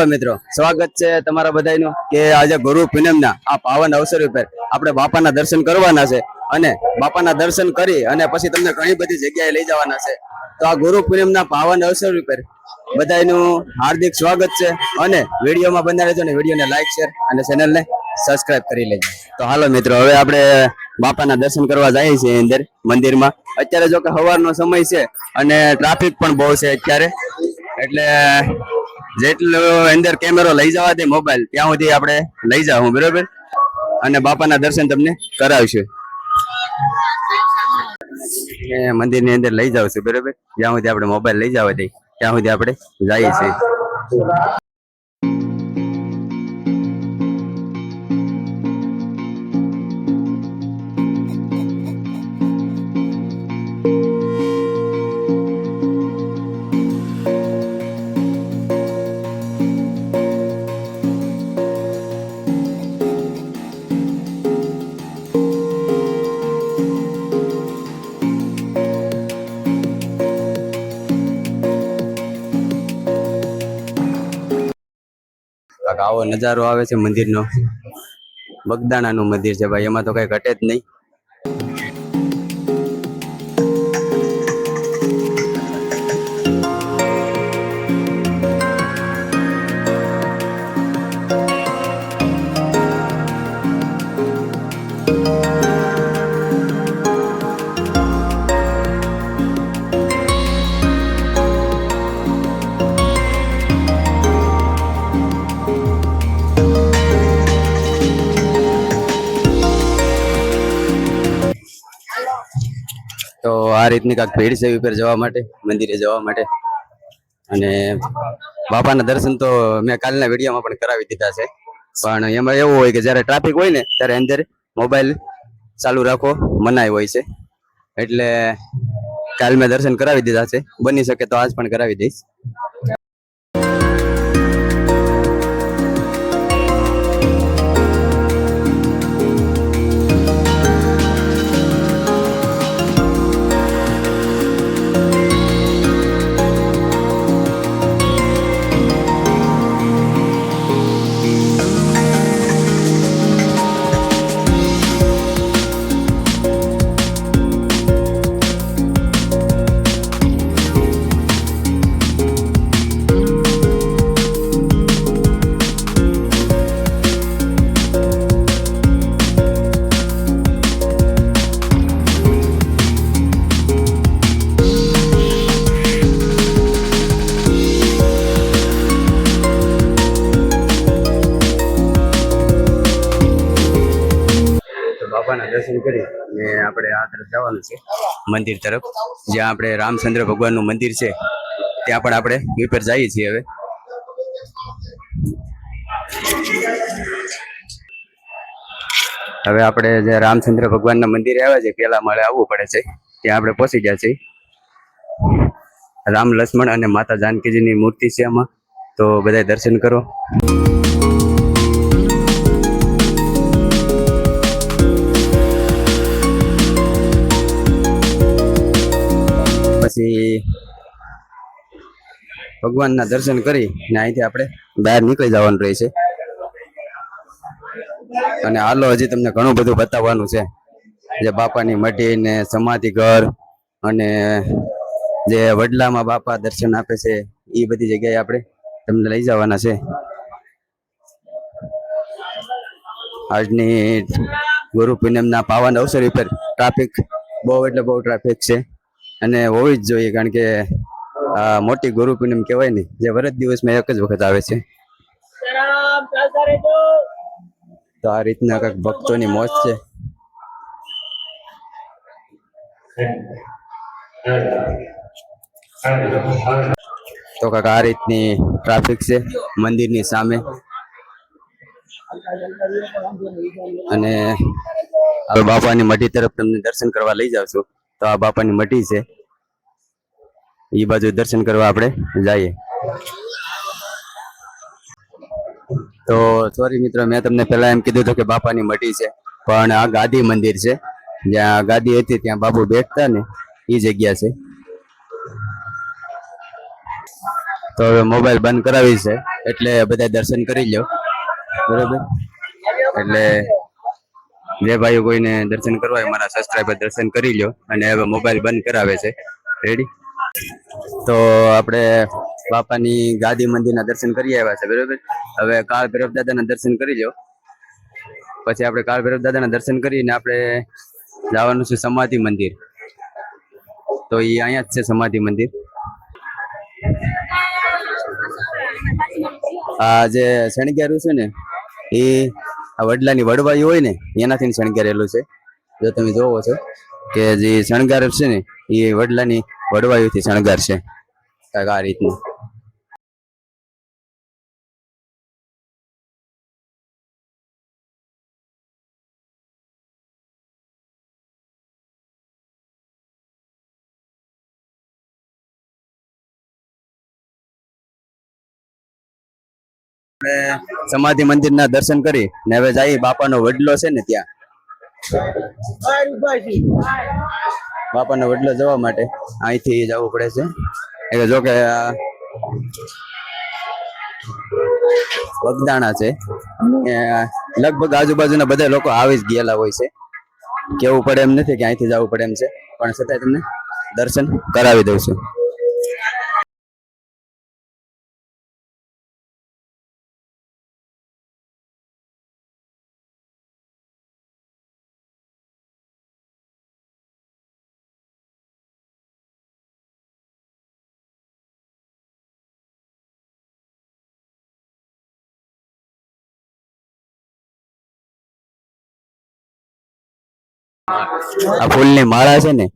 હાલો મિત્રો, સ્વાગત છે તમારા બધાનું કે આજે ગુરુ પૂનમના આ પાવન અવસર ઉપર આપણે બાપાના દર્શન કરવાના છે અને બાપાના દર્શન કરી અને પછી તમને ઘણી બધી જગ્યાએ લઈ જવાના છે. તો આ ગુરુ પૂનમના પાવન અવસર ઉપર બધાનું હાર્દિક સ્વાગત છે અને વિડીયોમાં બના રહેજો અને વિડીયોને લાઈક, શેર અને ચેનલને સબસ્ક્રાઇબ કરી લેજો. તો હાલો મિત્રો, હવે આપણે બાપાના દર્શન કરવા જઈએ છીએ અંદર મંદિરમાં. અત્યારે જો કે સવારનો સમય છે અને ટ્રાફિક પણ બહુ છે અત્યારે. એટલે જેટલો અંદર કેમેરો લઈ જવા દે મોબાઈલ ત્યાં સુધી આપણે લઈ જાવ બરોબર? અને બાપાના દર્શન તમને કરાવશું. મંદિર મંદિરની અંદર લઈ જાવ છું, બરોબર? જ્યાં સુધી આપણે મોબાઈલ લઈ જવા દે, ત્યાં સુધી આપણે જઈએ છીએ. આવો નજારો આવે છે મંદિરનો. બગદાણાનું મંદિર છે ભાઈ, એમાં તો કઈ ઘટે જ નહીં. તો આ રીતની કાંક ભીડ છે ઉપર જવા માટે, મંદિરે જવા માટે. અને બાપાના દર્શન તો મેં કાલના વિડીયોમાં પણ કરાવી દીધા છે. પણ એમાં એવું હોય કે જ્યારે ટ્રાફિક હોય ને, ત્યારે અંદર મોબાઈલ ચાલુ રાખવો મનાય હોય છે. એટલે કાલ મેં દર્શન કરાવી દીધા છે. બની શકે તો આજ પણ કરાવી દઈશ. દર્શન કરી ને આપણે આ તરફ જવાનું છે મંદિર તરફ. જ્યાં આપણે રામચંદ્ર ભગવાનનું મંદિર છે, ત્યાં પણ આપણે ઉપર જઈએ છીએ હવે. હવે આપણે જે રામચંદ્ર ભગવાનના મંદિરે આવ્યા છે, પેલા માળે આવવું પડે છે, ત્યાં આપણે પહોંચી ગયા છીએ. રામ લક્ષ્મણ અને માતા જાનકીજીની મૂર્તિ છે આમાં. તો બધા દર્શન કરો. પછી ભગવાનના દર્શન કરી ને અહીંથી આપણે બહાર નીકળી જવાનું રહે છે. અને હાલો, હજી તમને ઘણું બધું બતાવવાનું છે. જે બાપાની મઢી ને સમાધિ ઘર અને જે વડલામાં બાપા દર્શન આપે છે એ બધી જગ્યાએ આપણે તમને લઈ જવાના છે. આજની ગુરુ પૂનમના પાવન અવસર ઉપર ટ્રાફિક બહુ એટલે બહુ ટ્રાફિક છે. અને હોવી જ જોઈએ, કારણ કે મોટી ગુરુ પૂનમ કહેવાય ને, જે વરત દિવસમાં એક જ વખત આવે છે. તો આ રીતના કંઈક ભક્તોની મોજ છે. તો કાક આ રીતની ટ્રાફિક છે, મંદિરની સામે. અને હવે બાપાની મઢી તરફ તમને દર્શન કરવા લઈ જાવ છું તો આ બાપાની મટી છે. એ બાજુ દર્શન કરવા આપણે જઈએ. તો સોરી મિત્રો, મેં તમને પહેલા એમ કીધું હતું કે બાપાની મટી છે, પણ આ ગાદી મંદિર છે. જ્યાં ગાદી હતી, ત્યાં બાપુ બેઠતા ને એ જગ્યા છે. તો હવે મોબાઈલ બંધ કરાવી છે, એટલે બધા દર્શન કરી લો બરોબર? એટલે જે ભાઈઓ કોઈને દર્શન કરવા હોય, મારા સબસ્ક્રાઈબર દર્શન કરી લો અને હવે મોબાઈલ બંધ કરાવે છે. રેડી તો આપણે બાપાની ગાદી મંદિરના દર્શન કરી આવ્યા છે, બરોબર? હવે કાળ ભૈરવ દાદાના દર્શન કરી લો પછી આપણે કાળ ભૈરવ દાદાના દર્શન કરીને આપણે જવાનું છે સમાધિ મંદિર. તો એ અહીંયા જ છે સમાધિ મંદિર. આ જે શણગાર્યું છે ને એ આ વડલાની વડવાઈ હોય ને એનાથી શણગારેલું છે. જો તમે જોવો છો કે જે શણગાર છે ને, એ વડલાની વડવાઈથી શણગાર છે આ રીતનું. સમાધિ મંદિરના દર્શન કરી ને હવે જઈએ બાપાનો વડલો છે ને ત્યાં. બાપાનો વડલો જવા માટે અહીંથી જવું પડે છે. એટલે જો કે વગદાણા છે. લગભગ આજુબાજુના બધા લોકો આવી જ ગયેલા હોય છે. કેવું પડે એમ નથી કે અહીંથી જવું પડે એમ છે. પણ છતાંય તમને દર્શન કરાવી દઉં છું. આ ફૂલની માળા છે ને,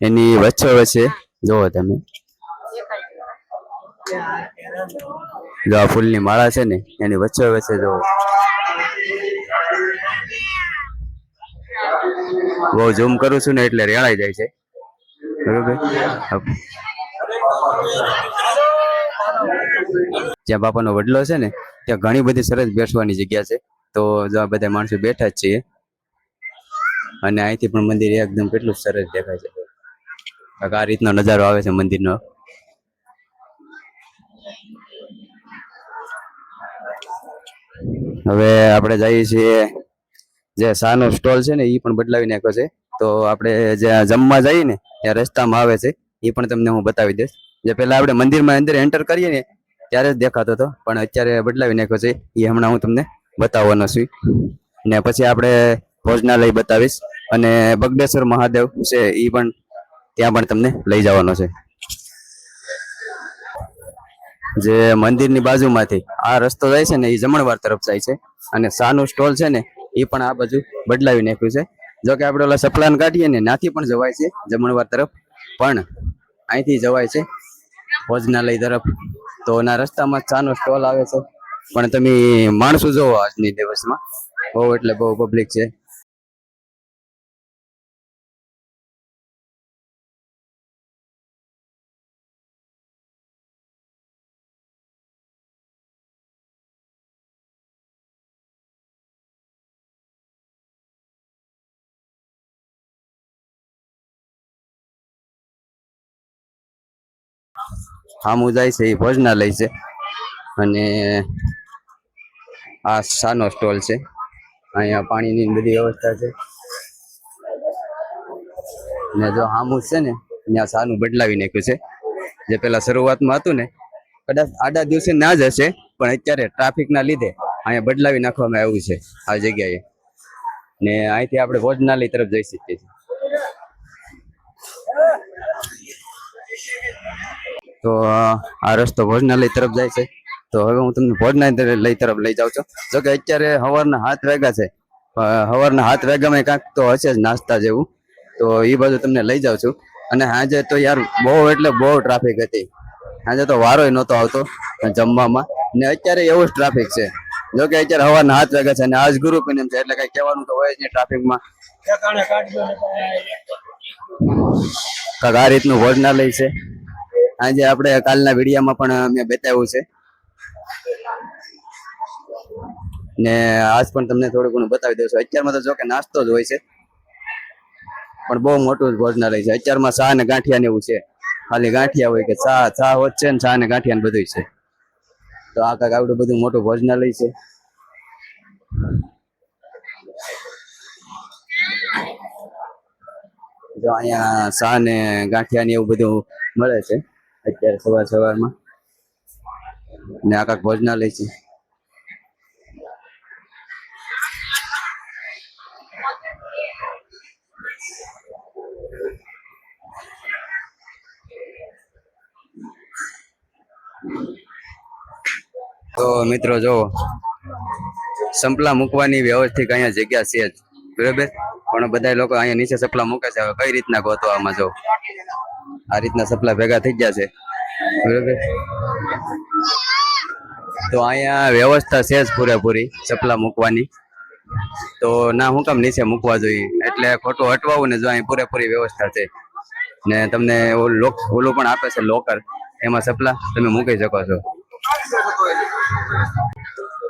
એની વચ્ચે વચ્ચે જોવો તમે. જો આ ફૂલની માળા છે ને, એની વચ્ચે વચ્ચે જોવો બહુ ઝૂમ કરું છું ને એટલે રેળાઈ જાય છે. બરોબર? જ્યાં બાપાનો વડલો છે ને, ત્યાં ઘણી બધી સરસ બેસવાની જગ્યા છે. તો જો આ બધા માણસો બેઠા જ છીએ અને અહીંથી પણ મંદિર એકદમ કેટલું સરસ દેખાય છે. આ રીતનો નજારો આવે છે મંદિરનો. હવે આપણે જઈએ છીએ જે સાનો સ્ટોલ છે ને એ પણ બદલાવી નાખ્યો છે. તો આપણે જ્યાં જમવા જઈએ ને, ત્યાં રસ્તામાં આવે છે એ પણ તમને હું બતાવી દઈશ. જે પહેલા આપણે મંદિરમાં અંદર એન્ટર કરીએ ને, ત્યારે જ દેખાતો હતો, પણ અત્યારે બદલાવી નાખ્યો છે એ હમણાં હું તમને બતાવવાનો છું. ને પછી આપણે ભોજનાલય બતાવીશ. અને બગડેશ્વર મહાદેવ છે એ પણ ત્યાં પણ તમને લઈ જવાનો છે. જે મંદિરની બાજુમાંથી આ રસ્તો જાય છે ને એ જમણવાર તરફ જાય છે. અને સાનું સ્ટોલ છે ને એ પણ આ બાજુ બદલાવી નાખ્યું છે. જો કે આપણે ઓલા સપલાન કાઢીએ ને, ત્યાંથી પણ જવાય છે, જમણવાર તરફ. પણ અહીંથી જવાય છે, ભોજનાલય તરફ. તો ના રસ્તામાં ચાનો સ્ટોલ આવે છે. પણ તમે માણસો જોવો આજની દિવસમાં. બહુ એટલે બહુ પબ્લિક છે. સામું જાય છે, એ ભોજનાલય છે. અને આ શાનો સ્ટોલ છે. અહીંયા પાણીની બધી વ્યવસ્થા છે. ને જો હામું છે ને, ત્યાં સાનું બદલાવી નાખ્યું છે. જે પેલા શરૂઆતમાં હતું ને, કદાચ આડા દિવસે ના જ હશે, પણ અત્યારે ટ્રાફિકના લીધે અહીંયા બદલાવી નાખવામાં આવ્યું છે, આ જગ્યાએ. ને અહીંથી આપણે ભોજનાલય તરફ જઈ શકીએ છીએ. તો, આ રસ્તો ભોજનાલય તરફ જાય છે. તો હવે હું તમને ભોજનાલય લઈ તરફ લઈ જાઉં છું. જો કે અત્યારે સવારના હાથ વાગ્યા છે. સવારના હાથ વાગ્યામાં કાંઈક તો હશે જ નાસ્તા જેવું. તો એ બાજુ તમને લઈ જાઉં છું. અને સાંજે તો યાર બહુ એટલે બહુ ટ્રાફિક હતી. સાંજે તો વારો નહોતો આવતો જમવામાં. ને અત્યારે એવું જ ટ્રાફિક છે. જો કે અત્યારે સવારના હાથ વાગ્યા છે અને આજ ગુરુ પૂનમ છે એટલે કઈ કહેવાનું તો હોય જ નહીં ટ્રાફિકમાં. કાંઈક આ રીતનું ભોજનાલય છે. આજે આપણે કાલના વિડીયામાં પણ મેં બતાવ્યું છે. ને આજ પણ તમને થોડું ઘણું બતાવી દઉં છું. અત્યારમાં તો જો કે નાસ્તો જ હોય છે. પણ બહુ મોટું ભોજનાલય છે. અત્યારમાં ચા ને ગાંઠિયા ને એવું છે. ખાલી ગાંઠિયા હોય કે ચા ચા હોત છે ને ચા ને ગાંઠિયા ને બધું છે. તો આ કાંઈક આવડું બધું મોટું ભોજનાલય છે. જો અહીંયા ચા ને ગાંઠિયા ને એવું બધું મળે છે. અત્યારે સવાર સવારમાં. ને આખા ભોજનાલય છે. તો મિત્રો જો સંપલા મૂકવાની વ્યવસ્થિત અહીંયા જગ્યા છે જ. બરાબર? પણ બધા લોકો અહીંયા નીચે સપલા મૂકે છે. હવે કઈ રીતના ગોતવામાં જો આ રીતના સપલા ભેગા થઈ ગયા છે. બરોબર? તો અહીંયા વ્યવસ્થા છે જ પૂરેપૂરી સપલા મૂકવાની. તો ના, હું કામ નીચે મૂકવા જોઈએ. એટલે ખોટું હટવાવું ને જો અહીં પૂરેપૂરી વ્યવસ્થા છે. ને તમને લોક- ઓલું પણ આપે છે લોકર એમાં સપલા તમે મૂકી શકો છો.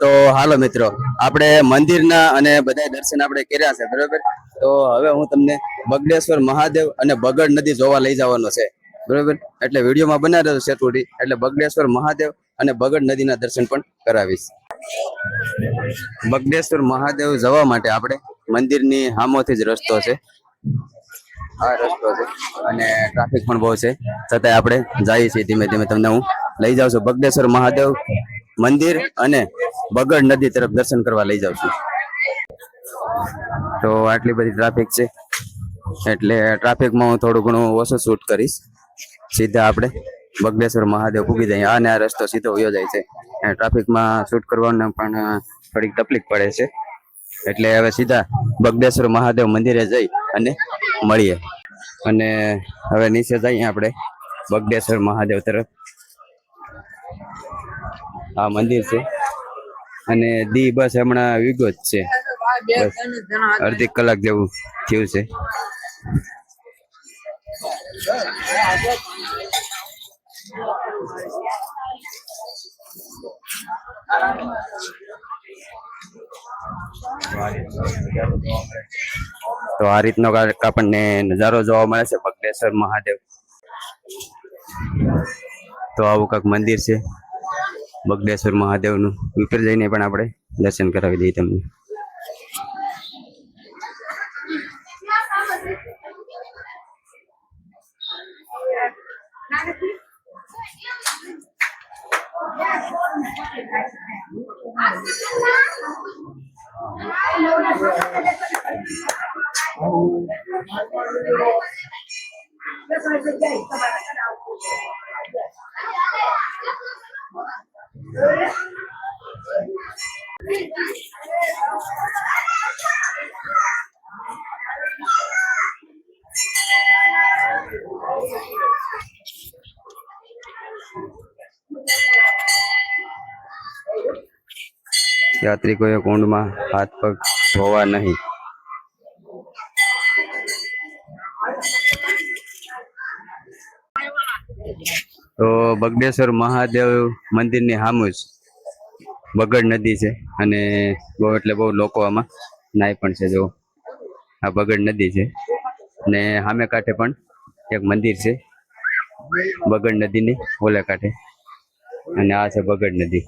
તો હાલો મિત્રો, આપણે મંદિરના અને બધા દર્શન આપણે કર્યા છે, બરોબર? તો હવે હું તમને બગડેશ્વર મહાદેવ અને બગડ નદી જોવા લઈ જવાનો છે, બરોબર? એટલે વિડીયોમાં બનાવી રહ્યો થોડી, એટલે બગડેશ્વર મહાદેવ અને બગડ નદીના દર્શન પણ કરાવીશ. બગડેશ્વર મહાદેવ જવા માટે આપણે મંદિરની હામોથી જ રસ્તો છે. આ રસ્તો છે અને ટ્રાફિક પણ બહુ છે. છતાંય આપણે જઈએ છીએ ધીમે ધીમે, તમને હું લઈ જાઉં છું. બગડેશ્વર મહાદેવ મંદિર અને બગડ નદી તરફ દર્શન કરવા લઈ જાઉં છું. તો આટલી બધી ટ્રાફિક છે. એટલે ટ્રાફિકમાં હું થોડું ઘણું ઓછું શૂટ કરીશ. સીધા આપણે બગડેશ્વર મહાદેવ પૂગી જાય અને આ રસ્તો સીધો વયો જાય છે. ટ્રાફિકમાં શૂટ કરવાનું પણ થોડીક તકલીફ પડે છે. એટલે હવે સીધા બગડેશ્વર મહાદેવ મંદિરે જઈ અને મળીએ. અને હવે નીચે જઈએ આપણે બગડેશ્વર મહાદેવ તરફ. આ મંદિર છે. અને દી બસ હમણાં વિગો જ છે. અડધી કલાક જેવું થયું છે. તો આ રીતનો આપણને નજારો જોવા મળે છે બગડેશ્વર મહાદેવ. તો આવું કંઈક મંદિર છે. બગડેશ્વર મહાદેવનું ઉપર જઈને પણ આપણે દર્શન કરાવી દઈએ તમને. યાત્રિકોએ કુંડમાં હાથ પગ ધોવા નહીં. તો બગડેશ્વર મહાદેવ મંદિરની સામું જ બગડ નદી છે અને બહુ એટલે બહુ લોકો આમાં નાય પણ છે જો. આ બગડ નદી છે અને સામે કાંઠે પણ એક મંદિર છે. બગડ નદીની ઓલે કાંઠે. અને આ છે બગડ નદી.